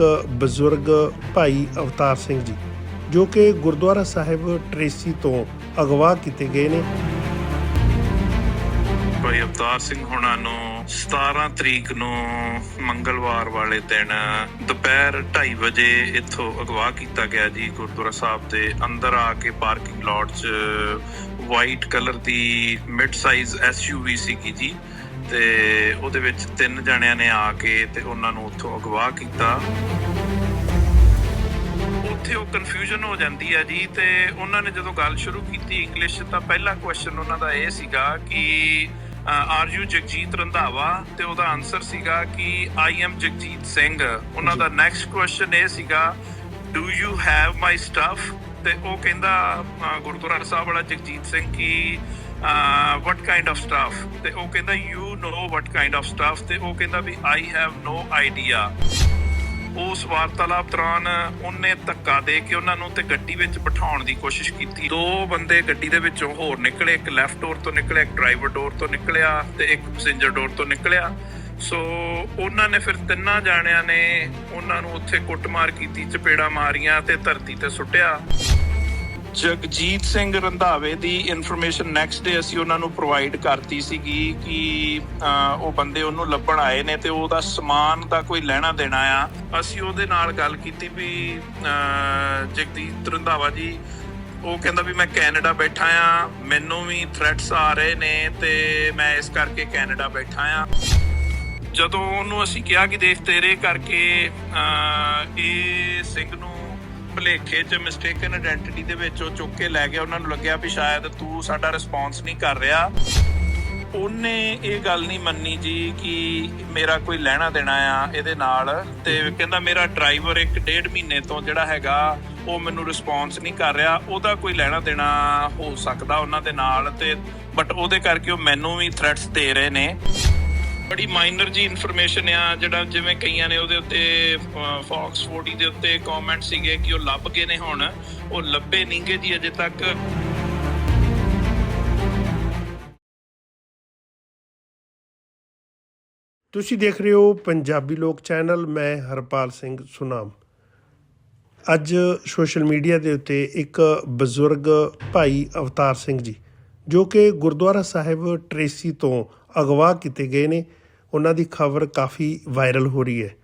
ਇੱਕ ਬਜ਼ੁਰਗ ਭਾਈ ਅਵਤਾਰ ਸਿੰਘ ਜੀ, ਜੋ ਕਿ ਗੁਰਦੁਆਰਾ ਸਾਹਿਬ ਟਰੇਸੀ ਤੋਂ ਅਗਵਾ ਕੀਤੇ ਗਏ ਨੇ। ਭਾਈ ਅਵਤਾਰ ਸਿੰਘ ਹੁਣਾਂ ਨੂੰ 17 ਤਰੀਕ ਨੂੰ ਮੰਗਲਵਾਰ ਵਾਲੇ ਦਿਨ ਦੁਪਹਿਰ 2:30 ਵਜੇ ਇੱਥੋਂ ਅਗਵਾ ਕੀਤਾ ਗਿਆ ਜੀ ਗੁਰਦੁਆਰਾ ਸਾਹਿਬ ਦੇ ਅੰਦਰ ਆ ਕੇ ਪਾਰਕਿੰਗ ਲਾਟ 'ਚ ਵਾਈਟ ਕਲਰ ਦੀ ਮਿਡ ਸਾਈਜ਼ ਐਸਯੂਵੀ ਸੀਗੀ ਜੀ। ਤੇ ਉਹਦੇ ਵਿੱਚ ਤਿੰਨ ਜਣਿਆਂ ਨੇ ਆ ਕੇ ਤੇ ਉਹਨਾਂ ਨੂੰ ਉੱਥੋਂ ਅਗਵਾ ਕੀਤਾ। ਉੱਥੇ ਉਹ ਕਨਫਿਊਜ਼ਨ ਹੋ ਜਾਂਦੀ ਹੈ ਜੀ ਤੇ ਉਹਨਾਂ ਨੇ ਜਦੋਂ ਗੱਲ ਸ਼ੁਰੂ ਕੀਤੀ ਇੰਗਲਿਸ਼ ਤਾਂ ਪਹਿਲਾ ਕੁਐਸਚਨ ਉਹਨਾਂ ਦਾ ਇਹ ਸੀਗਾ ਕਿ ਆਰ ਯੂ ਜਗਜੀਤ ਰੰਧਾਵਾ ਤੇ ਉਹਦਾ ਆਨਸਰ ਸੀਗਾ ਕਿ ਆਈ ਐਮ ਜਗਜੀਤ ਸਿੰਘ ਉਹਨਾਂ ਦਾ ਨੈਕਸਟ ਕੁਐਸਚਨ ਇਹ ਸੀਗਾ do you have my stuff ਤੇ ਉਹ ਕਹਿੰਦਾ ਗੁਰਦੁਆਰਾ ਸਾਹਿਬ ਵਾਲਾ ਜਗਜੀਤ ਸਿੰਘ ਕਿ ਵਟ ਕਾਈਂਡ ਆਫ ਸਟਾਫ ਤੇ ਉਹ ਕਹਿੰਦਾ you know what kind of staff ਤੇ ਉਹ ਕਹਿੰਦਾ ਵੀ ਆਈ ਹੈਵ ਨੋ ਆਈਡੀਆ ਉਸ ਵਾਰਤਾਲਾਪ ਦੌਰਾਨ ਉਹਨੇ ਧੱਕਾ ਦੇ ਕੇ ਉਹਨਾਂ ਨੂੰ ਤੇ ਗੱਡੀ ਵਿੱਚ ਬਿਠਾਉਣ ਦੀ ਕੋਸ਼ਿਸ਼ ਕੀਤੀ। ਦੋ ਬੰਦੇ ਗੱਡੀ ਦੇ ਵਿੱਚੋਂ ਹੋਰ ਨਿਕਲੇ, ਇੱਕ ਲੈਫਟ ਡੋਰ ਤੋਂ ਨਿਕਲਿਆ, ਇੱਕ ਡਰਾਈਵਰ ਡੋਰ ਤੋਂ ਨਿਕਲਿਆ ਤੇ ਇੱਕ ਪੈਸੇਂਜਰ ਡੋਰ ਤੋਂ ਨਿਕਲਿਆ। ਸੋ ਉਹਨਾਂ ਨੇ ਫਿਰ ਤਿੰਨਾਂ ਜਾਣਿਆਂ ਨੇ ਉਹਨਾਂ ਨੂੰ ਉੱਥੇ ਕੁੱਟਮਾਰ ਕੀਤੀ, ਚਪੇੜਾ ਮਾਰੀਆਂ ਤੇ ਧਰਤੀ ਤੇ ਸੁੱਟਿਆ। ਜਗਜੀਤ ਸਿੰਘ ਰੰਧਾਵੇ ਦੀ ਇਨਫੋਰਮੇਸ਼ਨ ਨੈਕਸਟ ਡੇ ਅਸੀਂ ਉਹਨਾਂ ਨੂੰ ਪ੍ਰੋਵਾਈਡ ਕਰਤੀ ਸੀਗੀ ਕਿ ਉਹ ਬੰਦੇ ਉਹਨੂੰ ਲੱਭਣ ਆਏ ਨੇ ਤੇ ਉਹਦਾ ਸਮਾਨ ਦਾ ਕੋਈ ਲੈਣਾ ਦੇਣਾ ਆ। ਅਸੀਂ ਉਹਦੇ ਨਾਲ ਗੱਲ ਕੀਤੀ ਵੀ ਜਗਜੀਤ ਰੰਧਾਵਾ ਜੀ, ਉਹ ਕਹਿੰਦਾ ਵੀ ਮੈਂ ਕੈਨੇਡਾ ਬੈਠਾ ਆ, ਮੈਨੂੰ ਵੀ ਥ੍ਰੈਟਸ ਆ ਰਹੇ ਨੇ ਤੇ ਮੈਂ ਇਸ ਕਰਕੇ ਕੈਨੇਡਾ ਬੈਠਾ ਆ। ਜਦੋਂ ਉਹਨੂੰ ਅਸੀਂ ਕਿਹਾ ਕਿ ਦੇਖ ਤੇਰੇ ਕਰਕੇ ਇਹ ਸਿੰਘ ਨੂੰ ਭਲੇਖੇ ਚ ਮਿਸਟੇਕਨ ਆਇਡੈਂਟੀਟੀ ਦੇ ਵਿੱਚ ਉਹ ਚੁੱਕ ਕੇ ਲੈ ਗਿਆ। ਉਹਨਾਂ ਨੂੰ ਲੱਗਿਆ ਵੀ ਸ਼ਾਇਦ ਤੂੰ ਸਾਡਾ ਰਿਸਪੌਂਸ ਨਹੀਂ ਕਰ ਰਿਹਾ। ਉਹਨੇ ਇਹ ਗੱਲ ਨਹੀਂ ਮੰਨੀ ਜੀ ਕਿ ਮੇਰਾ ਕੋਈ ਲੈਣਾ ਦੇਣਾ ਆ ਇਹਦੇ ਨਾਲ ਤੇ ਕਹਿੰਦਾ ਮੇਰਾ ਡਰਾਈਵਰ ਇੱਕ ਡੇਢ ਮਹੀਨੇ ਤੋਂ ਜਿਹੜਾ ਹੈਗਾ, ਉਹ ਮੈਨੂੰ ਰਿਸਪੌਂਸ ਨਹੀਂ ਕਰ ਰਿਹਾ। ਉਹਦਾ ਕੋਈ ਲੈਣਾ ਦੇਣਾ ਹੋ ਸਕਦਾ ਉਹਨਾਂ ਦੇ ਨਾਲ ਤੇ ਬਟ ਉਹਦੇ ਕਰਕੇ ਉਹ ਮੈਨੂੰ ਵੀ ਥ੍ਰੈਟਸ ਦੇ ਰਹੇ ਨੇ। ਬੜੀ ਮਾਈਨਰ ਜੀ ਇਨਫੋਰਮੇਸ਼ਨ ਆ, ਜਿਹੜਾ ਜਿਵੇਂ ਕਈਆਂ ਨੇ ਉਹਦੇ ਉੱਤੇ ਫੌਕਸ 40 ਦੇ ਉੱਤੇ ਕਮੈਂਟ ਸੀਗੇ ਕਿ ਉਹ ਲੱਭ ਗਏ ਨੇ ਹੁਣ। ਉਹ ਲੱਭੇ ਨਹੀਂਗੇ ਜੀ ਅਜੇ ਤੱਕ। ਤੁਸੀਂ ਦੇਖ ਰਹੇ ਹੋ ਪੰਜਾਬੀ ਲੋਕ ਚੈਨਲ, ਮੈਂ ਹਰਪਾਲ ਸਿੰਘ ਸੁਨਾਮ। ਅੱਜ ਸੋਸ਼ਲ ਮੀਡੀਆ ਦੇ ਉੱਤੇ ਇੱਕ ਬਜ਼ੁਰਗ ਭਾਈ ਅਵਤਾਰ ਸਿੰਘ ਜੀ, ਜੋ ਕਿ ਗੁਰਦੁਆਰਾ ਸਾਹਿਬ ਟਰੇਸੀ ਤੋਂ ਅਗਵਾ ਕੀਤੇ ਗਏ ਨੇ। ਉਹਨਾਂ ਦੀ ਖਬਰ ਕਾਫੀ ਵਾਇਰਲ ਹੋ ਰਹੀ ਹੈ।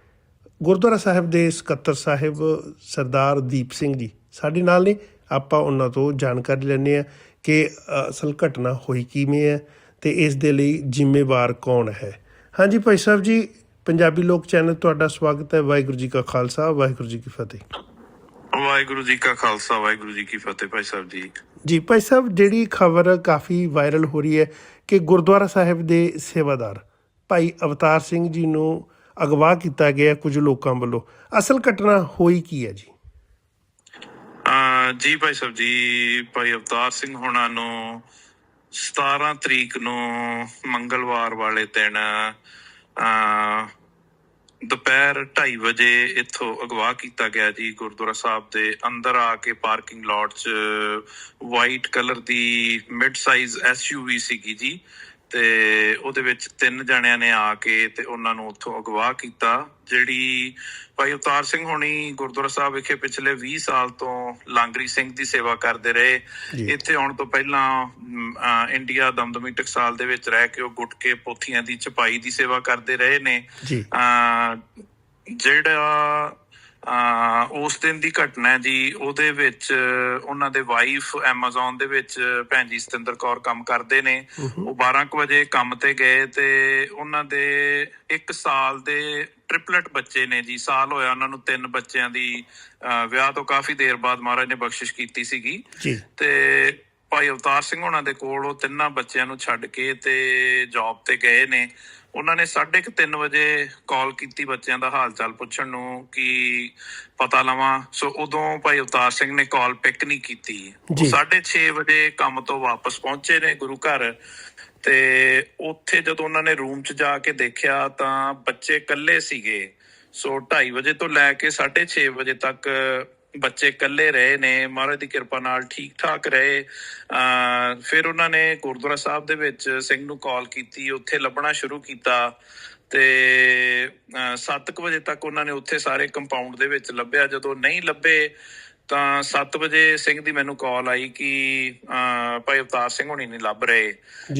ਗੁਰਦੁਆਰਾ ਸਾਹਿਬ ਦੇ ਸਕੱਤਰ ਸਾਹਿਬ ਸਰਦਾਰ ਦੀਪ ਸਿੰਘ ਜੀ ਸਾਡੇ ਨਾਲ ਨੇ। ਆਪਾਂ ਉਹਨਾਂ ਤੋਂ ਜਾਣਕਾਰੀ ਲੈਣੇ ਆ ਕਿ ਅਸਲ ਘਟਨਾ ਹੋਈ ਕਿਵੇਂ ਹੈ ਤੇ ਇਸ ਦੇ ਲਈ ਜ਼ਿੰਮੇਵਾਰ ਕੌਣ ਹੈ। ਹਾਂਜੀ ਭਾਈ ਸਾਹਿਬ ਜੀ ਪੰਜਾਬੀ ਲੋਕ ਚੈਨਲ ਤੁਹਾਡਾ ਸਵਾਗਤ ਹੈ। ਵਾਹਿਗੁਰੂ ਜੀ ਕਾ ਖਾਲਸਾ ਵਾਹਿਗੁਰੂ ਜੀ ਕੀ ਫਤਿਹ। ਵਾਹਿਗੁਰੂ ਜੀ ਕਾ ਖਾਲਸਾ ਵਾਹਿਗੁਰੂ ਜੀ ਕੀ ਫਤਿਹ ਭਾਈ ਸਾਹਿਬ ਜੀ। ਜੀ ਭਾਈ ਸਾਹਿਬ ਜਿਹੜੀ ਖਬਰ ਕਾਫੀ ਵਾਇਰਲ ਹੋ ਰਹੀ ਹੈ ਕਿ ਗੁਰਦੁਆਰਾ ਸਾਹਿਬ ਦੇ ਸੇਵਾਦਾਰ ਭਾਈ ਅਵਤਾਰ ਸਿੰਘ ਜੀ ਨੂੰ ਅਗਵਾ ਕੀਤਾ ਗਿਆ ਕੁਝ ਲੋਕਾਂ ਵੱਲੋਂ। ਅਸਲ ਘਟਨਾ ਹੋਈ ਕੀ ਹੈ ਜੀ? ਜੀ ਭਾਈ ਸਾਹਿਬ ਜੀ, ਭਾਈ ਅਵਤਾਰ ਸਿੰਘ ਹੁਣਾਂ ਨੂੰ 17 ਤਰੀਕ ਨੂੰ ਮੰਗਲਵਾਰ ਵਾਲੇ ਦਿਨ, ਅਹ ਦੁਪਹਿਰ 2:30 ਵਜੇ ਇੱਥੋਂ ਅਗਵਾ ਕੀਤਾ ਗਿਆ ਜੀ ਗੁਰਦੁਆਰਾ ਸਾਹਿਬ ਦੇ ਅੰਦਰ ਆ ਕੇ ਪਾਰਕਿੰਗ ਲਾਟ 'ਚ ਵਾਈਟ ਕਲਰ ਦੀ ਮਿਡ ਸਾਈਜ਼ ਐਸਯੂਵੀ ਸੀਗੀ ਜੀ। ਤੇ ਉਹਦੇ ਵਿੱਚ ਤਿੰਨ ਜਣਿਆਂ ਨੇ ਆ ਕੇ ਤੇ ਉਹਨਾਂ ਨੂੰ ਉੱਥੋਂ ਅਗਵਾ ਕੀਤਾ ਜਿਹੜੀ ਭਾਈ ਅਵਤਾਰ ਸਿੰਘ ਹੋਣੀ ਗੁਰਦੁਆਰਾ ਸਾਹਿਬ ਵਿਖੇ ਪਿਛਲੇ 20 ਸਾਲ ਤੋਂ ਲਾਂਗਰੀ ਸਿੰਘ ਦੀ ਸੇਵਾ ਕਰਦੇ ਰਹੇ। ਇੱਥੇ ਆਉਣ ਤੋਂ ਪਹਿਲਾਂ ਇੰਡੀਆ ਦਮਦਮੀ ਟਕਸਾਲ ਦੇ ਵਿੱਚ ਰਹਿ ਕੇ ਉਹ ਗੁਟਕੇ ਪੋਥੀਆਂ ਦੀ ਛਪਾਈ ਦੀ ਸੇਵਾ ਕਰਦੇ ਰਹੇ ਨੇ। ਜਿਹੜਾ ਉਸ ਦਿਨ ਦੀ ਘਟਨਾ ਹੈ ਜੀ ਉਹਦੇ ਵਿੱਚ ਉਹਨਾਂ ਦੇ ਵਾਈਫ Amazon ਦੇ ਵਿੱਚ ਭੈਣ ਜੀ ਸਤਿੰਦਰ ਕੌਰ ਕੰਮ ਕਰਦੇ ਨੇ। ਉਹ 12 ਕੁ ਵਜੇ ਕੰਮ ਤੇ ਗਏ ਤੇ ਉਹਨਾਂ ਦੇ 1 ਸਾਲ ਦੇ ਟ੍ਰਿਪਲਟ ਬੱਚੇ ਨੇ ਜੀ। ਸਾਲ ਹੋਇਆ ਉਹਨਾਂ ਨੂੰ ਤਿੰਨ ਬੱਚਿਆਂ ਦੀ ਵਿਆਹ ਤੋਂ ਕਾਫੀ ਦੇਰ ਬਾਅਦ ਮਹਾਰਾਜ ਨੇ ਬਖਸ਼ਿਸ਼ ਕੀਤੀ ਸੀਗੀ। ਤੇ ਭਾਈ ਅਵਤਾਰ ਸਿੰਘ ਉਹਨਾਂ ਦੇ ਕੋਲ ਉਹ ਤਿੰਨਾਂ ਬੱਚਿਆਂ ਨੂੰ ਛੱਡ ਕੇ ਤੇ ਜੌਬ ਤੇ ਗਏ ਨੇ। ਉਹਨਾਂ ਨੇ 3:30 ਵਜੇ ਕਾਲ ਕੀਤੀ ਬੱਚਿਆਂ ਦਾ ਹਾਲ ਚਾਲ ਪੁੱਛਣ ਨੂੰ ਕਿ ਪਤਾ ਲਵਾਂ। ਸੋ ਉਦੋਂ ਭਾਈ ਅਵਤਾਰ ਸਿੰਘ ਨੇ ਕਾਲ ਪਿਕ ਨਹੀਂ ਕੀਤੀ। ਉਹ ਜੀ। 6:30 ਵਜੇ ਕੰਮ ਤੋਂ ਵਾਪਸ ਪਹੁੰਚੇ ਨੇ ਗੁਰੂ ਘਰ ਤੇ ਉੱਥੇ ਜਦੋਂ ਉਹਨਾਂ ਨੇ ਰੂਮ 'ਚ ਜਾ ਕੇ ਦੇਖਿਆ ਤਾਂ ਬੱਚੇ ਇਕੱਲੇ ਸੀਗੇ। ਸੋ 2:30 ਵਜੇ ਤੋਂ ਲੈ ਕੇ 6:30 ਵਜੇ ਤੱਕ ਬੱਚੇ ਇਕੱਲੇ ਰਹੇ ਨੇ, ਮਹਾਰਾਜ ਦੀ ਕਿਰਪਾ ਨਾਲ ਠੀਕ ਠਾਕ ਰਹੇ। ਅ ਫਿਰ ਉਹਨਾਂ ਨੇ ਗੁਰਦੁਆਰਾ ਸਾਹਿਬ ਦੇ ਵਿੱਚ ਸਿੰਘ ਨੂੰ ਕਾਲ ਕੀਤੀ, ਉੱਥੇ ਲੱਭਣਾ ਸ਼ੁਰੂ ਕੀਤਾ ਤੇ 7 ਵਜੇ ਤੱਕ ਉਹਨਾਂ ਨੇ ਉੱਥੇ ਸਾਰੇ ਕੰਪਾਊਂਡ ਦੇ ਵਿੱਚ ਲੱਭਿਆ। ਜਦੋਂ ਨਹੀਂ ਲੱਭੇ ਤਾਂ 7 ਵਜੇ ਸਿੰਘ ਦੀ ਮੈਨੂੰ ਕਾਲ ਆਈ ਕਿ ਭਾਈ ਅਵਤਾਰ ਸਿੰਘ ਹੋਣੀ ਨਹੀਂ ਲੱਭ ਰਹੇ।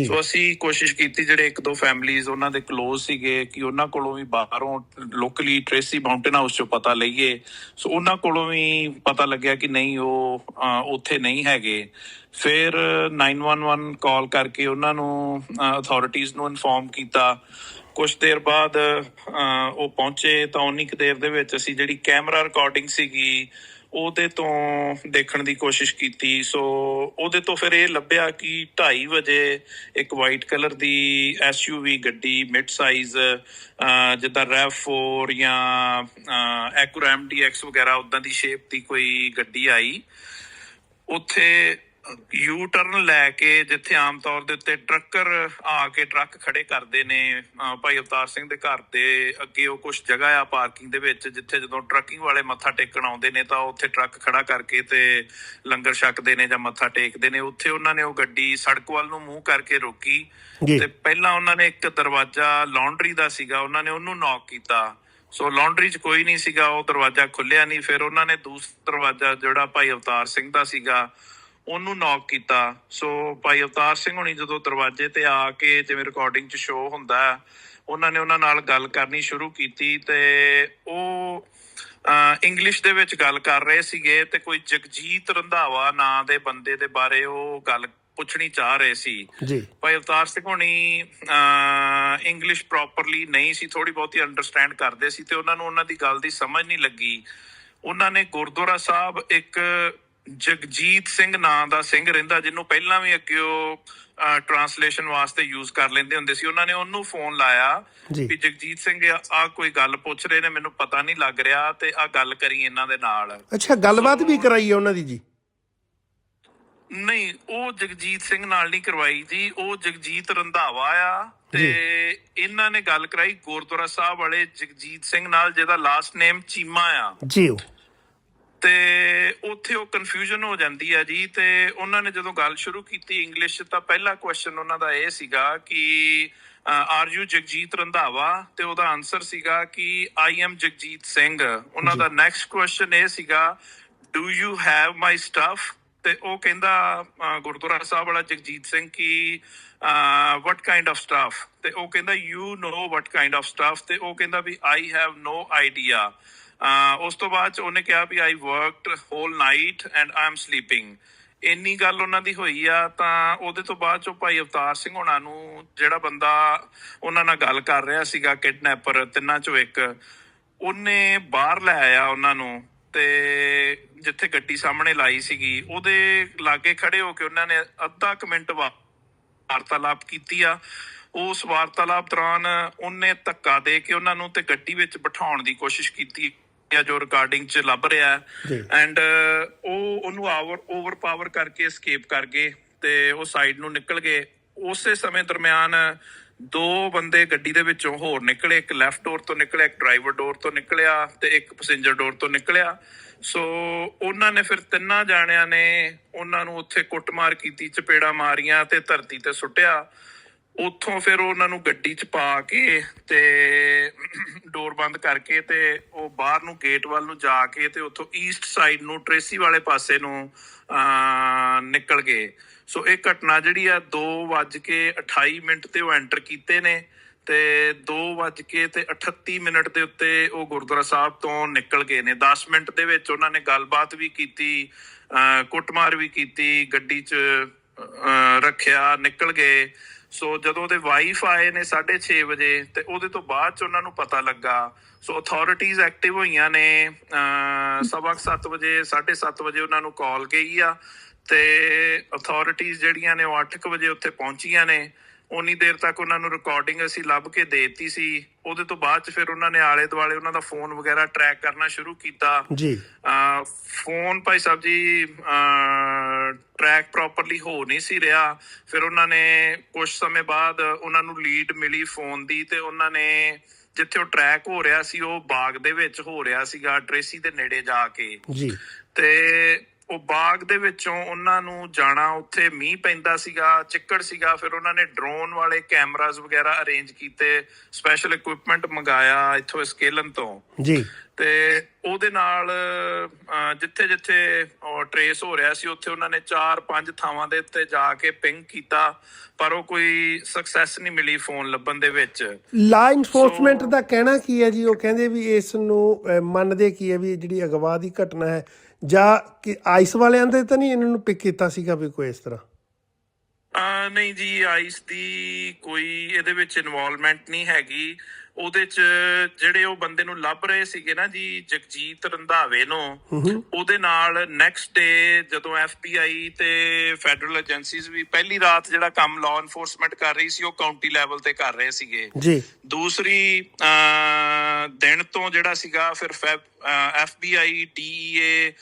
ਸੋ ਅਸੀਂ ਕੋਸ਼ਿਸ਼ ਕੀਤੀ ਜਿਹੜੇ ਇੱਕ ਦੋ ਫੈਮਲੀਜ਼ ਉਹਨਾਂ ਦੇ ক্লোਜ਼ ਸੀਗੇ ਕਿ ਉਹਨਾਂ ਕੋਲੋਂ ਵੀ ਬਾਹਰੋਂ ਲੋਕਲੀ ਟ੍ਰੇਸੀ ਮਾਊਂਟੇਨ ਹਾਊਸ ਚੋਂ ਪਤਾ ਲਈਏ। ਸੋ ਉਹਨਾਂ ਕੋਲੋਂ ਵੀ ਪਤਾ ਲੱਗਿਆ ਕਿ ਨਹੀਂ ਉਹ ਉੱਥੇ ਨਹੀਂ ਹੈਗੇ। ਫਿਰ 911 ਕਾਲ ਕਰਕੇ ਉਹਨਾਂ ਨੂੰ ਅਥਾਰਟੀਆਂ ਨੂੰ ਇਨਫੋਰਮ ਕੀਤਾ। ਕੁਝ ਦੇਰ ਬਾਅਦ ਉਹ ਪਹੁੰਚੇ ਤਾਂ ਉਨੀ ਕੁ ਦੇਰ ਦੇ ਵਿੱਚ ਅਸੀਂ ਜਿਹੜੀ ਕੈਮਰਾ ਰਿਕਾਰਡਿੰਗ ਸੀਗੀ ਉਹਦੇ ਤੋਂ ਦੇਖਣ ਦੀ ਕੋਸ਼ਿਸ਼ ਕੀਤੀ। ਸੋ ਉਹਦੇ ਤੋਂ ਫਿਰ ਇਹ ਲੱਭਿਆ ਕਿ 2:30 ਵਜੇ ਇੱਕ ਵਾਈਟ ਕਲਰ ਦੀ ਐਸਯੂਵੀ ਗੱਡੀ ਮਿਡ ਸਾਈਜ਼ ਜਿੱਦਾਂ RAV4 ਜਾਂ ਐਕੂਰਾ MDX ਵਗੈਰਾ ਉਦਾਂ ਦੀ ਸ਼ੇਪ ਦੀ ਕੋਈ ਗੱਡੀ ਆਈ। ਉੱਥੇ ਯੂ ਟਰਨ ਲੈ ਕੇ ਜਿੱਥੇ ਆਮ ਤੌਰ ਦੇ ਉੱਤੇ ਟਰੱਕਰ ਆ ਕੇ ਟਰੱਕ ਖੜੇ ਕਰਦੇ ਨੇ ਭਾਈ ਅਵਤਾਰ ਸਿੰਘ ਦੇ ਘਰ ਦੇ ਅੱਗੇ ਉਹ ਕੁਝ ਜਗ੍ਹਾ ਆ ਪਾਰਕਿੰਗ ਦੇ ਵਿੱਚ ਜਿੱਥੇ ਜਦੋਂ ਟਰੱਕਿੰਗ ਵਾਲੇ ਮੱਥਾ ਟੇਕਣ ਆਉਂਦੇ ਨੇ ਤਾਂ ਉੱਥੇ ਟਰੱਕ ਖੜਾ ਕਰਕੇ ਤੇ ਲੰਗਰ ਛਕਦੇ ਨੇ ਜਾਂ ਮੱਥਾ ਟੇਕਦੇ ਨੇ। ਉੱਥੇ ਉਹਨਾਂ ਨੇ ਉਹ ਗੱਡੀ ਸੜਕ ਵੱਲ ਨੂੰ ਮੂੰਹ ਕਰਕੇ ਰੋਕੀ ਤੇ ਪਹਿਲਾਂ ਉਹਨਾਂ ਨੇ ਇੱਕ ਦਰਵਾਜ਼ਾ ਲਾਂਡਰੀ ਦਾ ਸੀਗਾ ਉਹਨਾਂ ਨੇ ਉਹਨੂੰ ਨੌਕ ਕੀਤਾ। ਸੋ ਲਾਂਡਰੀ 'ਚ ਕੋਈ ਨਹੀਂ ਸੀਗਾ ਉਹ ਦਰਵਾਜ਼ਾ ਖੁੱਲਿਆ ਨਹੀਂ। ਫਿਰ ਉਹਨਾਂ ਨੇ ਦੂਸਰਾ ਦਰਵਾਜ਼ਾ ਜਿਹੜਾ ਭਾਈ ਅਵਤਾਰ ਸਿੰਘ ਦਾ ਸੀਗਾ ਉਹਨੂੰ ਨੌਕ ਕੀਤਾ। ਸੋ ਭਾਈ ਅਵਤਾਰ ਸਿੰਘ ਹੁਣੀ ਜਦੋਂ ਦਰਵਾਜ਼ੇ ਤੇ ਆ ਕੇ ਜਿਵੇਂ ਰਿਕਾਰਡਿੰਗ 'ਚ ਸ਼ੋ ਹੁੰਦਾ ਉਹਨਾਂ ਨੇ ਉਹਨਾਂ ਨਾਲ ਗੱਲ ਕਰਨੀ ਸ਼ੁਰੂ ਕੀਤੀ ਤੇ ਉਹ ਇੰਗਲਿਸ਼ ਦੇ ਵਿੱਚ ਗੱਲ ਕਰ ਰਹੇ ਸੀਗੇ ਤੇ ਕੋਈ ਜਗਜੀਤ ਰੰਧਾਵਾ ਨਾਂ ਦੇ ਬੰਦੇ ਦੇ ਬਾਰੇ ਉਹ ਗੱਲ ਪੁੱਛਣੀ ਚਾਹ ਰਹੇ ਸੀ। ਜੀ। ਭਾਈ ਅਵਤਾਰ ਸਿੰਘ ਹੋਣੀ ਇੰਗਲਿਸ਼ ਪ੍ਰੋਪਰਲੀ ਨਹੀਂ ਸੀ ਥੋੜੀ ਬਹੁਤੀ ਅੰਡਰਸਟੈਂਡ ਕਰਦੇ ਸੀ ਤੇ ਉਹਨਾਂ ਨੂੰ ਉਹਨਾਂ ਦੀ ਗੱਲ ਦੀ ਸਮਝ ਨਹੀਂ ਲੱਗੀ। ਉਹਨਾਂ ਨੇ ਗੁਰਦੁਆਰਾ ਸਾਹਿਬ ਇੱਕ ਜਗਜੀਤ ਸਿੰਘ ਨਾਂ ਦਾ ਸਿੰਘ ਰਹਿੰਦਾ ਜਿਹਨੂੰ ਪਹਿਲਾਂ ਵੀ ਅੱਗੇ ਉਹ ਟਰਾਂਸਲੇਸ਼ਨ ਵਾਸਤੇ ਯੂਜ਼ ਕਰ ਲੈਂਦੇ ਹੁੰਦੇ ਸੀ। ਉਹਨਾਂ ਨੇ ਉਹਨੂੰ ਫੋਨ ਲਾਇਆ ਵੀ ਜਗਜੀਤ ਸਿੰਘ ਆ ਕੋਈ ਗੱਲ ਪੁੱਛ ਰਹੇ ਨੇ ਮੈਨੂੰ ਪਤਾ ਨਹੀਂ ਲੱਗ ਰਿਹਾ ਤੇ ਆ ਗੱਲ ਕਰੀ ਇਹਨਾਂ ਦੇ ਨਾਲ। ਅੱਛਾ ਗੱਲਬਾਤ ਵੀ ਕਰਾਈ ਹੈ ਉਹਨਾਂ ਦੀ ਜੀ? ਨਹੀਂ ਉਹ ਜਗਜੀਤ ਸਿੰਘ ਨਾਲ ਨਹੀਂ ਕਰਵਾਈ ਜੀ। ਉਹ ਜਗਜੀਤ ਰੰਧਾਵਾ ਆ ਤੇ ਇਹਨਾਂ ਨੇ ਗੱਲ ਕਰਾਈ। ਗੁਰਦੁਆਰਾ ਸਾਹਿਬ ਵਾਲੇ ਜਗਜੀਤ ਸਿੰਘ ਨਾਲ ਜਿਹਦਾ ਲਾਸਟ ਨੇਮ ਚੀਮਾ ਆ। ਜੀ ਤੇ ਉੱਥੇ ਉਹ ਕਨਫਿਊਜ਼ਨ ਹੋ ਜਾਂਦੀ ਆ ਜੀ ਤੇ ਉਹਨਾਂ ਨੇ ਜਦੋਂ ਗੱਲ ਸ਼ੁਰੂ ਕੀਤੀ ਇੰਗਲਿਸ਼ ਤਾਂ ਪਹਿਲਾ ਕੁਐਸਚਨ ਉਹਨਾਂ ਦਾ ਇਹ ਸੀਗਾ ਕਿ ਆਰ ਯੂ ਜਗਜੀਤ ਰੰਧਾਵਾ ਤੇ ਉਹਦਾ ਆਨਸਰ ਸੀਗਾ ਕਿ ਆਈ ਐਮ ਜਗਜੀਤ ਸਿੰਘ ਉਹਨਾਂ ਦਾ ਨੈਕਸਟ ਕੁਐਸਚਨ ਇਹ ਸੀਗਾ do you have my stuff ਤੇ ਉਹ ਕਹਿੰਦਾ ਗੁਰਦੁਆਰਾ ਸਾਹਿਬ ਵਾਲਾ ਜਗਜੀਤ ਸਿੰਘ ਕਿ ਵਟ ਕਾਈਂਡ ਆਫ ਸਟਫ ਤੇ ਉਹ ਕਹਿੰਦਾ you know what kind of stuff ਤੇ ਉਹ ਕਹਿੰਦਾ ਵੀ ਆਈ ਹੈਵ ਨੋ ਆਈਡੀਆ ਉਸ ਤੋਂ ਬਾਅਦ ਚ ਉਹਨੇ ਕਿਹਾ ਵੀ I worked whole night and I sleeping ਇੰਨੀ ਗੱਲ ਉਹਨਾਂ ਦੀ ਹੋਈ ਆ ਤਾਂ ਉਹਦੇ ਤੋਂ ਬਾਅਦ ਚੋਂ ਭਾਈ ਅਵਤਾਰ ਸਿੰਘ ਹੋਣਾ ਨੂੰ ਜਿਹੜਾ ਬੰਦਾ ਉਹਨਾਂ ਨਾਲ ਗੱਲ ਕਰ ਰਿਹਾ ਸੀਗਾ, ਕਿਡਨੈਪਰ, ਤਿੰਨਾਂ ਚੋਂ ਇੱਕ, ਉਹਨੇ ਬਾਹਰ ਲੈ ਆਇਆ ਉਹਨਾਂ ਨੂੰ ਤੇ ਜਿੱਥੇ ਗੱਡੀ ਸਾਹਮਣੇ ਲਾਈ ਸੀਗੀ, ਉਹਦੇ ਲਾਗੇ ਖੜੇ ਹੋ ਕੇ ਉਹਨਾਂ ਨੇ ਅੱਧਾ ਕੁ ਮਿੰਟ ਵਾ, ਵਾਰਤਾਲਾਪ ਕੀਤੀ ਆ। ਉਸ ਵਾਰਤਾਲਾਪ ਦੌਰਾਨ ਉਹਨੇ ਧੱਕਾ ਦੇ ਕੇ ਉਹਨਾਂ ਨੂੰ ਤੇ ਗੱਡੀ ਵਿੱਚ ਬਿਠਾਉਣ ਦੀ ਕੋਸ਼ਿਸ਼ ਕੀਤੀ। ਆ ਜੋ ਰਿਕਾਰਡਿੰਗ 'ਚ ਲੱਭ ਰਿਹਾ। ਐਂਡ ਉਹ ਉਹਨੂੰ ਆਵਰ ਓਵਰਪਾਵਰ ਕਰਕੇ ਐਸਕੇਪ ਕਰ ਗਏ ਤੇ ਉਹ ਸਾਈਡ ਨੂੰ ਨਿਕਲ ਗਏ। ਉਸੇ ਸਮੇਂ ਦਰਮਿਆਨ ਦੋ ਬੰਦੇ ਗੱਡੀ ਦੇ ਵਿੱਚੋਂ ਹੋਰ ਨਿਕਲੇ। ਇੱਕ ਲੈਫਟ ਡੋਰ ਤੋਂ ਨਿਕਲਿਆ ਇੱਕ ਡਰਾਈਵਰ ਡੋਰ ਤੋਂ ਨਿਕਲਿਆ ਤੇ ਇੱਕ ਪੈਸੇਂਜਰ ਡੋਰ ਤੋਂ ਨਿਕਲਿਆ। ਸੋ ਉਹਨਾਂ ਨੇ ਫਿਰ ਤਿੰਨਾਂ ਜਾਣਿਆਂ ਨੇ ਉਹਨਾਂ ਨੂੰ ਉੱਥੇ ਕੁੱਟਮਾਰ ਕੀਤੀ ਚਪੇੜਾ ਮਾਰੀਆਂ ਤੇ ਧਰਤੀ ਤੇ ਸੁੱਟਿਆ। ਉੱਥੋਂ ਫਿਰ ਉਹਨਾਂ ਨੂੰ ਗੱਡੀ 'ਚ ਪਾ ਕੇ ਤੇ ਡੋਰ ਬੰਦ ਕਰਕੇ ਤੇ ਉਹ ਬਾਹਰ ਨੂੰ ਗੇਟ ਵੱਲ ਨੂੰ ਜਾ ਕੇ ਤੇ ਉੱਥੋਂ ਈਸਟ ਸਾਈਡ ਨੂੰ ਟ੍ਰੇਸੀ ਵਾਲੇ ਪਾਸੇ ਨੂੰ ਨਿਕਲ ਗਏ। ਸੋ ਇਹ ਘਟਨਾ ਜਿਹੜੀ ਆ 2:28 ਮਿੰਟ ਤੇ ਉਹ ਐਂਟਰ ਕੀਤੇ ਨੇ ਤੇ 2:00 ਤੇ 38 ਮਿੰਟ ਦੇ ਉੱਤੇ ਉਹ ਗੁਰਦੁਆਰਾ ਸਾਹਿਬ ਤੋਂ ਨਿਕਲ ਗਏ ਨੇ। 10 ਮਿੰਟ ਦੇ ਵਿੱਚ ਉਹਨਾਂ ਨੇ ਗੱਲਬਾਤ ਵੀ ਕੀਤੀ ਅਹ, ਕੁੱਟਮਾਰ ਵੀ ਕੀਤੀ ਗੱਡੀ 'ਚ ਰੱਖਿਆ ਨਿਕਲ ਗਏ। ਸੋ ਜਦੋਂ ਉਹਦੇ ਵਾਈਫ ਆਏ ਨੇ 6:30 ਵਜੇ ਤੇ ਉਹਦੇ ਤੋਂ ਬਾਅਦ ਚ ਉਹਨਾਂ ਨੂੰ ਪਤਾ ਲੱਗਾ। ਸੋ ਅਥਾਰਟੀਆਂ ਐਕਟਿਵ ਹੋਈਆਂ ਨੇ ਸਵਾ ਕੁ ਸੱਤ ਵਜੇ 7:30 ਵਜੇ ਉਹਨਾਂ ਨੂੰ ਕਾਲ ਗਈ ਆ ਤੇ ਅਥਾਰਟੀਆਂ ਜਿਹੜੀਆਂ ਨੇ ਉਹ 8:00 ਵਜੇ ਉੱਥੇ ਪਹੁੰਚੀਆਂ ਨੇ। ਉਨੀ ਦੇਰ ਤੱਕ ਉਹਨਾਂ ਨੂੰ ਰਿਕਾਰਡਿੰਗ ਅਸੀਂ ਲੱਭ ਕੇ ਦੇ ਦਿੱਤੀ ਸੀ। ਉਹਦੇ ਤੋਂ ਬਾਅਦ ਚ ਫਿਰ ਉਹਨਾਂ ਨੇ ਆਲੇ ਦੁਆਲੇ ਉਹਨਾਂ ਦਾ ਫੋਨ ਵਗੈਰਾ ਟਰੈਕ ਕਰਨਾ ਸ਼ੁਰੂ ਕੀਤਾ। ਜੀ। Phone Bhai Sahib ji track properly ਹੋ ਨਹੀਂ ਸੀ ਰਿਹਾ। ਫਿਰ ਉਹਨਾਂ ਨੇ ਕੁਝ ਸਮੇਂ ਬਾਅਦ ਉਹਨਾਂ ਨੂੰ ਲੀਡ ਮਿਲੀ ਫੋਨ ਦੀ ਤੇ ਉਹਨਾਂ ਨੇ ਜਿੱਥੇ ਉਹ ਟਰੈਕ ਹੋ ਰਿਹਾ ਸੀ ਉਹ ਬਾਗ ਦੇ ਵਿੱਚ ਹੋ ਰਿਹਾ ਸੀਗਾ ਟ੍ਰੇਸੀ ਦੇ ਨੇੜੇ ਜਾ ਕੇ। ਜੀ। ਤੇ ਉਹ ਬਾਗ ਦੇ ਵਿੱਚੋਂ ਉਹਨਾਂ ਨੂੰ ਜਾਣਾ ਉੱਥੇ ਮੀਂਹ ਪੈਂਦਾ ਸੀਗਾ ਚਿੱਕੜ ਸੀਗਾ ਫਿਰ ਉਹਨਾਂ ਨੇ ਡਰੋਨ ਵਾਲੇ ਕੈਮਰਾਜ਼ ਵਗੈਰਾ ਅਰੇਂਜ ਕੀਤੇ ਸਪੈਸ਼ਲ ਇਕਵਿਪਮੈਂਟ ਮੰਗਾਇਆ ਇੱਥੋਂ ਸਕੇਲਨ ਤੋਂ। ਜੀ। ਤੇ ਉਹਦੇ ਨਾਲ ਜਿੱਥੇ ਜਿੱਥੇ ਟਰੇਸ ਹੋ ਰਿਹਾ ਸੀ ਉੱਥੇ ਉਹਨਾਂ ਨੇ 4-5 ਥਾਵਾਂ ਦੇ ਉੱਤੇ ਜਾ ਕੇ ਪਿੰਗ ਕੀਤਾ ਪਰ ਉਹ ਕੋਈ ਸਕਸੈਸ ਨਹੀਂ ਮਿਲੀ ਫੋਨ ਲੱਭਣ ਦੇ ਵਿੱਚ। ਲਾ ਇਨਫੋਰਸਮੈਂਟ ਦਾ ਕਹਿਣਾ ਕੀ ਹੈ ਜੀ? ਉਹ ਕਹਿੰਦੇ ਵੀ ਇਸ ਨੂੰ ਮੰਨਦੇ ਕੀ ਹੈ ਵੀ ਇਹ ਜਿਹੜੀ ਅਗਵਾ ਦੀ ਘਟਨਾ ਹੈ? ਜਾਂ ਕਿ ਆਈਸ ਵਾਲਿਆਂ ਦੇ ਤਾਂ ਨਹੀਂ ਇਹਨਾਂ ਨੂੰ ਪਿਕ ਕੀਤਾ ਸੀਗਾ ਵੀ ਕੋਈ ਇਸ ਤਰ੍ਹਾਂ? ਆ ਨਹੀਂ ਜੀ ਆਈਸ ਦੀ ਕੋਈ ਇਹਦੇ ਵਿੱਚ ਇਨਵੋਲਵਮੈਂਟ ਨਹੀਂ ਹੈਗੀ। ਉਹਦੇ ਚ ਜਿਹੜੇ ਉਹ ਬੰਦੇ ਨੂੰ ਲੱਭ ਰਹੇ ਸੀਗੇ ਨਾ ਜੀ ਜਗਜੀਤ ਰੰਧਾਵੇ ਨੂੰ ਉਹਦੇ ਨਾਲ ਨੈਕਸਟ ਡੇ ਜਦੋਂ ਐਫਬੀਆਈ ਤੇ ਫੈਡਰਲ ਏਜੰਸੀਜ਼ ਵੀ ਪਹਿਲੀ ਰਾਤ ਜਿਹੜਾ ਕੰਮ ਲਾਅ ਇਨਫੋਰਸਮੈਂਟ ਕਰ ਰਹੀ ਸੀ ਉਹ ਕਾਉਂਟੀ ਲੈਵਲ ਤੇ ਕਰ ਰਹੇ ਸੀਗੇ। ਜੀ। ਦੂਸਰੀ ਦਿਨ ਤੋਂ ਜਿਹੜਾ ਸੀਗਾ ਫਿਰ ਐਫਬੀਆਈ ਡੀਈਏ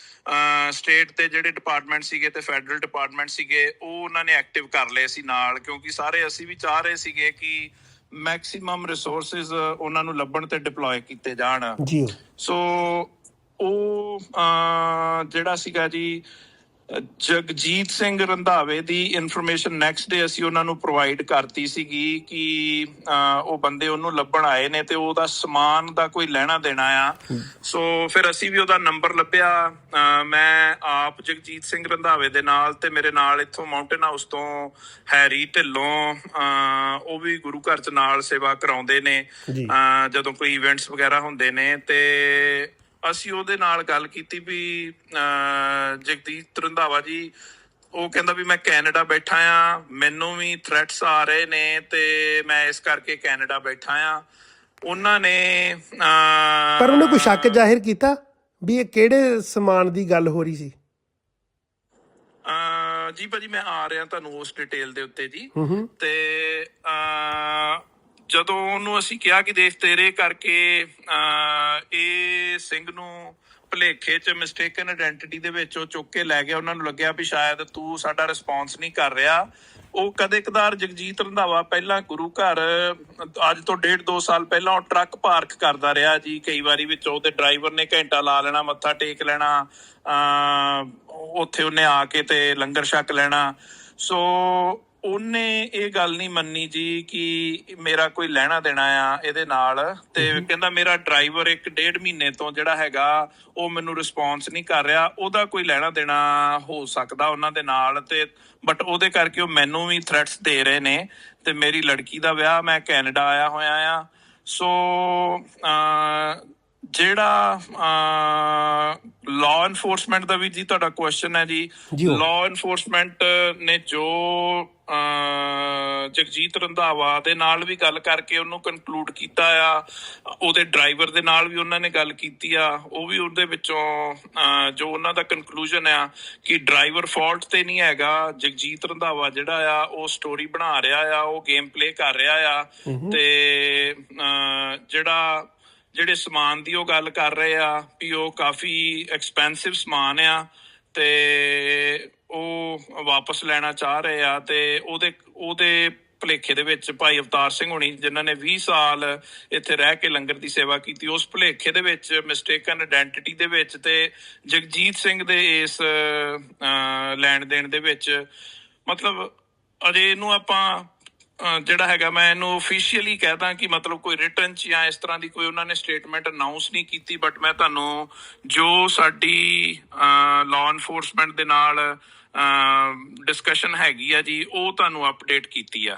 ਸਟੇਟ ਤੇ ਜਿਹੜੇ ਡਿਪਾਰਟਮੈਂਟ ਸੀਗੇ ਤੇ ਫੈਡਰਲ ਡਿਪਾਰਟਮੈਂਟ ਸੀਗੇ ਉਹ ਉਹਨਾਂ ਨੇ ਐਕਟਿਵ ਕਰ ਲਏ ਸੀ ਨਾਲ ਕਿਉਂਕਿ ਸਾਰੇ ਅਸੀਂ ਵੀ ਚਾਹ ਰਹੇ ਸੀਗੇ ਕਿ ਮੈਕਸਿਮਮ ਰਿਸੋਰਸਸ ਉਹਨਾਂ ਨੂੰ ਲੱਭਣ ਤੇ ਡਿਪਲੋਏ ਕੀਤੇ ਜਾਣ। ਜੀ। ਸੋ ਉਹ ਜਿਹੜਾ ਸੀਗਾ ਜੀ ਜਗਜੀਤ ਸਿੰਘ ਰੰਧਾਵੇ ਦੀ ਇਨਫੋਰਮੇਸ਼ਨ ਨੈਕਸਟ ਡੇ ਅਸੀਂ ਉਹਨਾਂ ਨੂੰ ਪ੍ਰੋਵਾਈਡ ਕਰਤੀ ਸੀਗੀ ਕਿ ਉਹ ਬੰਦੇ ਉਹਨੂੰ ਲੱਭਣ ਆਏ ਨੇ ਤੇ ਉਹਦਾ ਸਮਾਨ ਦਾ ਕੋਈ ਲੈਣਾ ਦੇਣਾ ਆ। ਸੋ ਫਿਰ ਅਸੀਂ ਵੀ ਉਹਦਾ ਨੰਬਰ ਲੱਭਿਆ। ਮੈਂ ਆਪ ਜਗਜੀਤ ਸਿੰਘ ਰੰਧਾਵੇ ਦੇ ਨਾਲ ਤੇ ਮੇਰੇ ਨਾਲ ਇੱਥੋਂ ਮਾਊਂਟੇਨ ਹਾਊਸ ਤੋਂ ਹੈਰੀ ਢਿੱਲੋਂ ਉਹ ਵੀ ਗੁਰੂ ਘਰ ਚ ਨਾਲ ਸੇਵਾ ਕਰਾਉਂਦੇ ਨੇ। ਜਦੋਂ ਕੋਈ ਇਵੈਂਟਸ ਵਗੈਰਾ ਹੁੰਦੇ ਨੇ ਤੇ ਅਸੀਂ ਉਹਦੇ ਨਾਲ ਗੱਲ ਕੀਤੀ ਵੀ ਜਗਦੀਪ ਰੰਧਾਵਾ ਜੀ ਉਹ ਕਹਿੰਦਾ ਵੀ ਮੈਂ ਕੈਨੇਡਾ ਬੈਠਾ ਆ ਮੈਨੂੰ ਵੀ ਥ੍ਰੈਟਸ ਆ ਰਹੇ ਨੇ ਤੇ ਮੈਂ ਇਸ ਕਰਕੇ ਕੈਨੇਡਾ ਬੈਠਾ ਆ। ਉਹਨਾਂ ਨੇ ਪਰ ਉਹਨੇ ਕੋਈ ਸ਼ੱਕ ਜ਼ਾਹਿਰ ਕੀਤਾ ਵੀ ਇਹ ਕਿਹੜੇ ਸਮਾਨ ਦੀ ਗੱਲ ਹੋ ਰਹੀ ਸੀ? ਜੀ ਭਾਜੀ ਮੈਂ ਆ ਰਿਹਾ ਤੁਹਾਨੂੰ ਉਸ ਡਿਟੇਲ ਦੇ ਉੱਤੇ ਜੀ। ਤੇ ਜਦੋਂ ਉਹਨੂੰ ਅਸੀਂ ਕਿਹਾ ਕਿ ਦੇਖ ਤੇਰੇ ਕਰਕੇ ਇਹ ਸਿੰਘ ਨੂੰ ਭਲੇਖੇ ਚ ਮਿਸਟੇਕਨ ਆਇਡੈਂਟੀਟੀ ਦੇ ਵਿੱਚ ਉਹ ਚੁੱਕ ਕੇ ਲੈ ਗਿਆ। ਉਹਨਾਂ ਨੂੰ ਲੱਗਿਆ ਵੀ ਸ਼ਾਇਦ ਤੂੰ ਸਾਡਾ ਰਿਸਪੌਂਸ ਨਹੀਂ ਕਰ ਰਿਹਾ। ਉਹ ਕਦੇ ਕਦਾਰ ਜਗਜੀਤ ਰੰਧਾਵਾ ਪਹਿਲਾਂ ਗੁਰੂ ਘਰ, ਅੱਜ ਤੋਂ ਡੇਢ ਦੋ ਸਾਲ ਪਹਿਲਾਂ ਉਹ ਟਰੱਕ ਪਾਰਕ ਕਰਦਾ ਰਿਹਾ ਜੀ। ਕਈ ਵਾਰੀ ਵਿੱਚ ਉਹਦੇ ਡਰਾਈਵਰ ਨੇ ਘੰਟਾ ਲਾ ਲੈਣਾ, ਮੱਥਾ ਟੇਕ ਲੈਣਾ, ਅਹ, ਉੱਥੇ ਉਹਨੇ ਆ ਕੇ ਤੇ ਲੰਗਰ ਛਕ ਲੈਣਾ। ਸੋ ਉਹਨੇ ਇਹ ਗੱਲ ਨਹੀਂ ਮੰਨੀ ਜੀ ਕਿ ਮੇਰਾ ਕੋਈ ਲੈਣਾ ਦੇਣਾ ਆ ਇਹਦੇ ਨਾਲ ਤੇ ਕਹਿੰਦਾ ਮੇਰਾ ਡਰਾਈਵਰ ਇੱਕ ਡੇਢ ਮਹੀਨੇ ਤੋਂ ਜਿਹੜਾ ਹੈਗਾ ਉਹ ਮੈਨੂੰ ਰਿਸਪੌਂਸ ਨਹੀਂ ਕਰ ਰਿਹਾ। ਉਹਦਾ ਕੋਈ ਲੈਣਾ ਦੇਣਾ ਹੋ ਸਕਦਾ ਉਹਨਾਂ ਦੇ ਨਾਲ ਤੇ ਬਟ ਉਹਦੇ ਕਰਕੇ ਉਹ ਮੈਨੂੰ ਵੀ ਥ੍ਰੈਟਸ ਦੇ ਰਹੇ ਨੇ ਤੇ ਮੇਰੀ ਲੜਕੀ ਦਾ ਵਿਆਹ ਮੈਂ ਕੈਨੇਡਾ ਆਇਆ ਹੋਇਆ ਆ। ਸੋ ਜਿਹੜਾ ਲਾਅ ਇਨਫੋਰਸਮੈਂਟ ਦਾ ਵੀ ਜੀ ਤੁਹਾਡਾ ਕੁਐਸਚਨ ਹੈ ਜੀ। ਲਾਅ ਇਨਫੋਰਸਮੈਂਟ ਨੇ ਜੋ ਜਗਜੀਤ ਰੰਧਾਵਾ ਦੇ ਨਾਲ ਵੀ ਗੱਲ ਕਰਕੇ ਉਹਨੂੰ ਕਨਕਲੂਡ ਕੀਤਾ ਆ ਉਹਦੇ ਡਰਾਈਵਰ ਦੇ ਨਾਲ ਵੀ ਉਹਨਾਂ ਨੇ ਗੱਲ ਕੀਤੀ ਆ ਉਹ ਵੀ ਉਹਦੇ ਵਿੱਚੋਂ ਜੋ ਉਹਨਾਂ ਦਾ ਕਨਕਲੂਜਨ ਆ ਕਿ ਡਰਾਈਵਰ ਫਾਲਟ ਤੇ ਨਹੀਂ ਹੈਗਾ ਜਗਜੀਤ ਰੰਧਾਵਾ ਜਿਹੜਾ ਆ ਉਹ ਸਟੋਰੀ ਬਣਾ ਰਿਹਾ ਆ ਉਹ ਗੇਮ ਪਲੇ ਕਰ ਰਿਹਾ ਆ ਤੇ ਜਿਹੜਾ ਜਿਹੜੇ ਸਮਾਨ ਦੀ ਉਹ ਗੱਲ ਕਰ ਰਹੇ ਆ ਵੀ ਉਹ ਕਾਫੀ ਐਕਸਪੈਂਸਿਵ ਸਮਾਨ ਆ ਤੇ ਉਹ ਵਾਪਸ ਲੈਣਾ ਚਾਹ ਰਹੇ ਆ ਤੇ ਉਹਦੇ ਉਹਦੇ ਭਲੇਖੇ ਦੇ ਵਿੱਚ ਭਾਈ ਅਵਤਾਰ ਸਿੰਘ ਹੋਣੀ ਜਿਨ੍ਹਾਂ ਨੇ 20 ਸਾਲ ਇੱਥੇ ਰਹਿ ਕੇ ਲੰਗਰ ਦੀ ਸੇਵਾ ਕੀਤੀ, ਉਸ ਭਲੇਖੇ ਦੇ ਵਿੱਚ ਮਿਸਟੇਕਨ ਆਇਡੈਂਟੀਟੀ ਦੇ ਵਿੱਚ ਤੇ ਜਗਜੀਤ ਸਿੰਘ ਦੇ ਇਸ ਲੈਣ ਦੇਣ ਦੇ ਵਿੱਚ ਮਤਲਬ ਅਜੇ ਇਹਨੂੰ ਆਪਾਂ ਜਿਹੜਾ ਹੈਗਾ, ਮੈਂ ਇਹਨੂੰ ਅਫੀਸ਼ੀਅਲੀ ਕਹਦਾ ਕਿ ਮਤਲਬ ਕੋਈ ਰਿਟਰਨ ਚ ਜਾਂ ਇਸ ਤਰ੍ਹਾਂ ਦੀ ਕੋਈ ਉਹਨਾਂ ਨੇ ਸਟੇਟਮੈਂਟ ਅਨਾਉਂਸ ਨਹੀਂ ਕੀਤੀ ਬਟ ਮੈਂ ਤੁਹਾਨੂੰ ਜੋ ਸਾਡੀ ਲਾਅ ਇਨਫੋਰਸਮੈਂਟ ਦੇ ਨਾਲ ਡਿਸਕਸ਼ਨ ਹੈਗੀ ਆ ਜੀ, ਉਹ ਤੁਹਾਨੂੰ ਅਪਡੇਟ ਕੀਤੀ ਆ।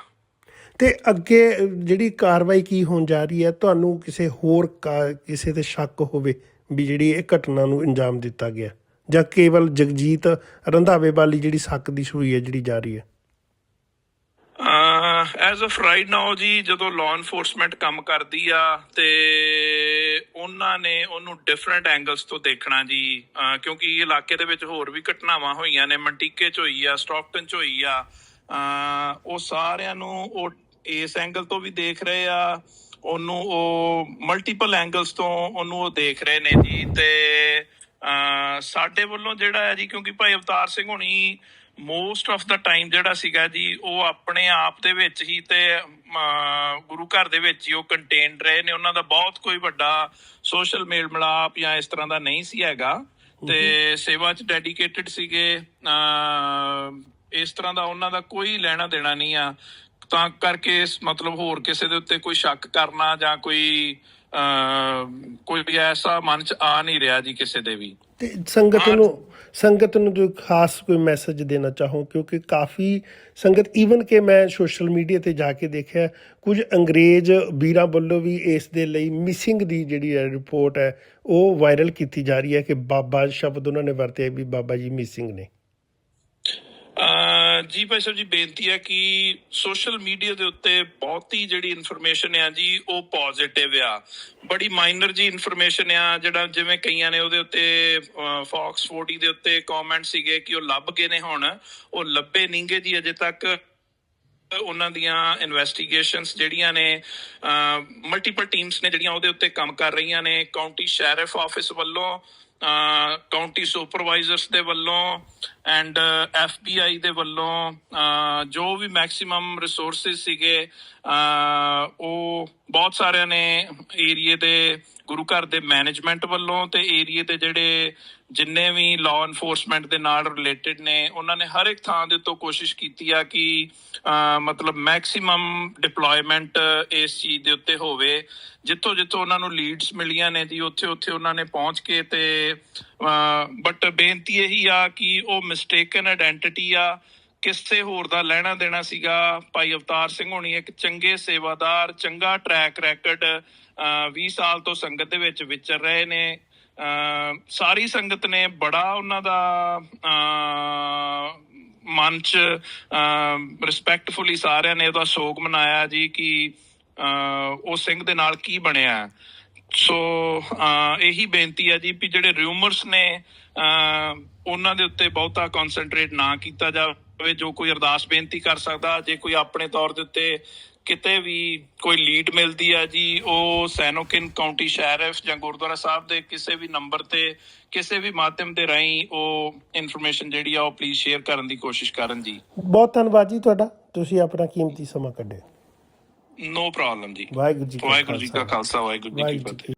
ਤੇ ਅੱਗੇ ਜਿਹੜੀ ਕਾਰਵਾਈ ਕੀ ਹੋਣ ਜਾ ਰਹੀ ਹੈ, ਤੁਹਾਨੂੰ ਕਿਸੇ ਹੋਰ ਕਿਸੇ ਤੇ ਸ਼ੱਕ ਹੋਵੇ ਵੀ ਜਿਹੜੀ ਇਹ ਘਟਨਾ ਨੂੰ ਅੰਜਾਮ ਦਿੱਤਾ ਗਿਆ? ਜਾਂ ਕੇਵਲ ਜਗਜੀਤ ਰੰਧਾਵੇ ਵਾਲੀ ਜਿਹੜੀ ਸ਼ੱਕ ਦੀ ਸੂਈ ਹੈ ਜਿਹੜੀ ਜਾ ਰਹੀ ਹੈ? ਐਜ਼ ਆਫ ਰਾਈਟ ਨਾਓ ਜੀ, ਜਦੋਂ ਲਾਅ ਇਨਫੋਰਸਮੈਂਟ ਕੰਮ ਕਰਦੀ ਆ ਤੇ ਉਹਨਾਂ ਨੇ ਉਹਨੂੰ ਡਿਫਰੈਂਟ ਐਂਗਲਸ ਤੋਂ ਦੇਖਣਾ ਜੀ ਕਿਉਂਕਿ ਇਲਾਕੇ ਦੇ ਵਿੱਚ ਹੋਰ ਵੀ ਘਟਨਾਵਾਂ ਹੋਈਆਂ ਨੇ, ਮੰਟੀਕੇ ਚ ਹੋਈ ਆ ਸਟਾਕਟਨ ਚ ਹੋਈ ਆ ਉਹ ਸਾਰਿਆਂ ਨੂੰ ਉਹ ਇਸ ਐਂਗਲ ਤੋਂ ਵੀ ਦੇਖ ਰਹੇ ਆ, ਉਹਨੂੰ ਉਹ ਮਲਟੀਪਲ ਐਂਗਲਸ ਤੋਂ ਉਹਨੂੰ ਉਹ ਦੇਖ ਰਹੇ ਨੇ ਜੀ ਤੇ ਸਾਡੇ ਵੱਲੋਂ ਜਿਹੜਾ ਹੈ ਜੀ, ਕਿਉਂਕਿ ਭਾਈ ਅਵਤਾਰ ਸਿੰਘ ਹੋਣੀ ਮੋਸਟ ਆਫ ਦਾ ਟਾਈਮ ਜਿਹੜਾ ਸੀਗਾ ਜੀ ਉਹ ਆਪਣੇ ਆਪ ਦੇ ਵਿੱਚ ਹੀ ਤੇ ਗੁਰੂ ਘਰ ਦੇ ਵਿੱਚ ਹੀ ਉਹ ਕੰਟੇਨਡ ਰਹੇ ਨੇ। ਉਹਨਾਂ ਦਾ ਬਹੁਤ ਕੋਈ ਵੱਡਾ ਸੋਸ਼ਲ ਮੇਲ ਮਿਲਾਪ ਜਾਂ ਇਸ ਤਰ੍ਹਾਂ ਦਾ ਨਹੀਂ ਸੀ ਹੈਗਾ। ਤੇ ਸੇਵਾ 'ਚ ਡੈਡੀਕੇਟਿਡ ਸੀਗੇ। ਇਸ ਤਰ੍ਹਾਂ ਦਾ ਉਹਨਾਂ ਦਾ ਕੋਈ ਲੈਣਾ ਦੇਣਾ ਨਹੀਂ ਆ। ਤਾਂ ਕਰਕੇ ਇਸ ਮਤਲਬ ਹੋਰ ਕਿਸੇ ਦੇ ਉੱਤੇ ਕੋਈ ਸ਼ੱਕ ਕਰਨਾ ਜਾਂ ਕੋਈ ਕੋਈ ਵੀ ਐਸਾ ਮਨ 'ਚ ਆ ਨਹੀਂ ਰਿਹਾ ਜੀ ਕਿਸੇ ਦੇ ਵੀ। ਤੇ ਸੰਗਤ ਨੂੰ ਸੰਗਤ ਨੂੰ ਕੋਈ ਖਾਸ ਕੋਈ ਮੈਸੇਜ ਦੇਣਾ ਚਾਹੋ, ਕਿਉਂਕਿ ਕਾਫੀ ਸੰਗਤ ਈਵਨ ਕਿ ਮੈਂ ਸੋਸ਼ਲ ਮੀਡੀਆ ਤੇ ਜਾ ਕੇ ਦੇਖਿਆ, ਕੁਝ ਅੰਗਰੇਜ਼ ਵੀਰਾਂ ਵੱਲੋਂ ਵੀ ਇਸ ਦੇ ਲਈ ਮਿਸਿੰਗ ਦੀ ਜਿਹੜੀ ਹੈ ਰਿਪੋਰਟ ਹੈ, ਉਹ ਵਾਇਰਲ ਕੀਤੀ ਜਾ ਰਹੀ ਹੈ ਕਿ ਬਾਬਾ ਸ਼ਬਦ ਉਹਨਾਂ ਨੇ ਵਰਤਿਆ ਵੀ ਬਾਬਾ ਜੀ ਮਿਸਿੰਗ ਨੇ। ਜੀ ਭਾਈ ਸਾਹਿਬ ਜੀ, ਬੇਨਤੀ ਹੈ ਕਿ ਸੋਸ਼ਲ ਮੀਡੀਆ ਦੇ ਉੱਤੇ ਬਹੁਤੀ ਜਿਹੜੀ ਇਨਫੋਰਮੇਸ਼ਨ ਆ ਜੀ, ਉਹ ਪੋਜ਼ਿਟਿਵ ਆ। ਬੜੀ ਮਾਈਨਰ ਜੀ ਇਨਫੋਰਮੇਸ਼ਨ ਆ, ਜਿਹੜਾ ਜਿਵੇਂ ਕਈਆਂ ਨੇ ਉਹਦੇ ਉੱਤੇ ਫੌਕਸ 40 ਦੇ ਉੱਤੇ ਕਮੈਂਟ ਸੀਗੇ ਕਿ ਉਹ ਲੱਭ ਗਏ ਨੇ ਹੁਣ। ਉਹ ਲੱਭੇ ਨਹੀਂਗੇ ਜੀ ਅਜੇ ਤੱਕ। ਉਹਨਾਂ ਦੀਆਂ ਇਨਵੈਸਟੀਗੇਸ਼ਨਸ ਜਿਹੜੀਆਂ ਨੇ ਮਲਟੀਪਲ ਟੀਮਸ ਨੇ ਜਿਹੜੀਆਂ ਉਹਦੇ ਉੱਤੇ ਕੰਮ ਕਰ ਰਹੀਆਂ ਨੇ। ਕਾਉਂਟੀ ਸ਼ੈਰਿਫ ਆਫਿਸ ਵੱਲੋਂ ਕਾਉਂਟੀ ਸੁਪਰਵਾਈਜ਼ਰਸ ਦੇ ਵੱਲੋਂ ਐਂਡ ਐਫਬੀਆਈ ਦੇ ਵੱਲੋਂ ਜੋ ਵੀ ਮੈਕਸਿਮਮ ਰਿਸੋਰਸਸ ਸੀਗੇ ਉਹ ਬਹੁਤ ਸਾਰਿਆਂ ਨੇ ਏਰੀਏ ਦੇ, ਗੁਰੂ ਘਰ ਦੇ ਮੈਨੇਜਮੈਂਟ ਵੱਲੋਂ ਤੇ ਏਰੀਏ ਦੇ ਜਿਹੜੇ ਜਿੰਨੇ ਵੀ ਲਾਅ ਐਨਫੋਰਸਮੈਂਟ ਦੇ ਨਾਲ ਰਿਲੇਟਡ ਨੇ, ਉਹਨਾਂ ਨੇ ਹਰ ਇੱਕ ਥਾਂ ਦੇ ਉੱਤੋਂ ਕੋਸ਼ਿਸ਼ ਕੀਤੀ ਆ ਕਿ ਮਤਲਬ ਮੈਕਸਿਮਮ ਡਿਪਲੋਇਮੈਂਟ ਇਸ ਚੀਜ਼ ਦੇ ਉੱਤੇ ਹੋਵੇ। ਜਿੱਥੋਂ ਜਿੱਥੋਂ ਉਹਨਾਂ ਨੂੰ ਲੀਡਸ ਮਿਲੀਆਂ ਨੇ ਜੀ, ਉੱਥੇ ਉੱਥੇ ਉਹਨਾਂ ਨੇ ਪਹੁੰਚ ਕੇ ਤੇ ਬਟ ਬੇਨਤੀ ਇਹੀ ਆ ਕਿ ਉਹ ਮਿਸਟੇਕਨ ਆਇਡੈਂਟੀਟੀ ਆ। ਕਿਸੇ ਹੋਰ ਦਾ ਲੈਣਾ ਦੇਣਾ ਸੀਗਾ, ਭਾਈ ਅਵਤਾਰ ਸਿੰਘ ਹੋਣੀ ਇੱਕ ਚੰਗੇ ਸੇਵਾਦਾਰ, ਚੰਗਾ ਟਰੈਕ ਰੈਕੋਰਡ 20 ਸਾਲ ਤੋਂ ਸੰਗਤ ਦੇ ਵਿੱਚ ਵਿਚਰ ਰਹੇ ਨੇ। ਸਾਰੀ ਸੰਗਤ ਨੇ ਬੜਾ ਉਹਨਾਂ ਦਾ ਮਨ ਚ ਰਿਸਪੈਕਟਫੁਲੀ ਸਾਰਿਆਂ ਨੇ ਉਹਦਾ ਸੋਗ ਮਨਾਇਆ ਜੀ ਕਿ ਅਹ, ਉਹ ਸਿੰਘ ਦੇ ਨਾਲ ਕੀ ਬਣਿਆ। ਸੋ ਅਹ, ਇਹੀ ਬੇਨਤੀ ਹੈ ਜੀ ਵੀ ਜਿਹੜੇ ਰਿਊਮਰਸ ਨੇ ਅਹ, ਉਹਨਾਂ ਦੇ ਉੱਤੇ ਬਹੁਤਾ ਕਨਸੈਂਟਰੇਟ ਨਾ ਕੀਤਾ ਜਾਵੇ। ਜੋ ਕੋਈ ਅਰਦਾਸ ਬੇਨਤੀ ਕਰ ਸਕਦਾ ਜੇ ਕੋਈ ਆਪਣੇ ਤੌਰ ਦੇ ਉੱਤੇ ਕਿਤੇ ਵੀ ਕੋਈ ਲੀਡ ਮਿਲਦੀ ਹੈ ਜੀ ਉਹ ਸੈਨੋਕਿਨ ਕਾਉਂਟੀ ਸ਼ੈਰਿਫ ਜਾਂ ਗੁਰਦੁਆਰਾ ਸਾਹਿਬ ਦੇ ਕਿਸੇ ਵੀ ਨੰਬਰ ਤੇ ਕਿਸੇ ਵੀ ਮਾਧਿਅਮ ਦੇ ਰਾਹੀਂ ਉਹ ਇਨਫੋਰਮੇਸ਼ਨ ਜਿਹੜੀ ਆ ਉਹ ਪਲੀਜ਼ ਸ਼ੇਅਰ ਕਰਨ ਦੀ ਕੋਸ਼ਿਸ਼ ਕਰਨ ਜੀ। ਬਹੁਤ ਧੰਨਵਾਦ ਜੀ ਤੁਹਾਡਾ। ਤੁਸੀਂ ਆਪਣਾ ਕੀਮਤੀ ਸਮਾਂ ਕੱਢਿਆ। ਨੋ ਪ੍ਰੋਬਲਮ ਜੀ। ਵਾਹਿਗੁਰੂ ਜੀ ਵਾਹਿਗੁਰੂ ਜੀ ਕਾ ਖਾਲਸਾ। ਵਾਹਿਗੁਰੂ ਜੀ ਕੀ ਫਤਿਹ।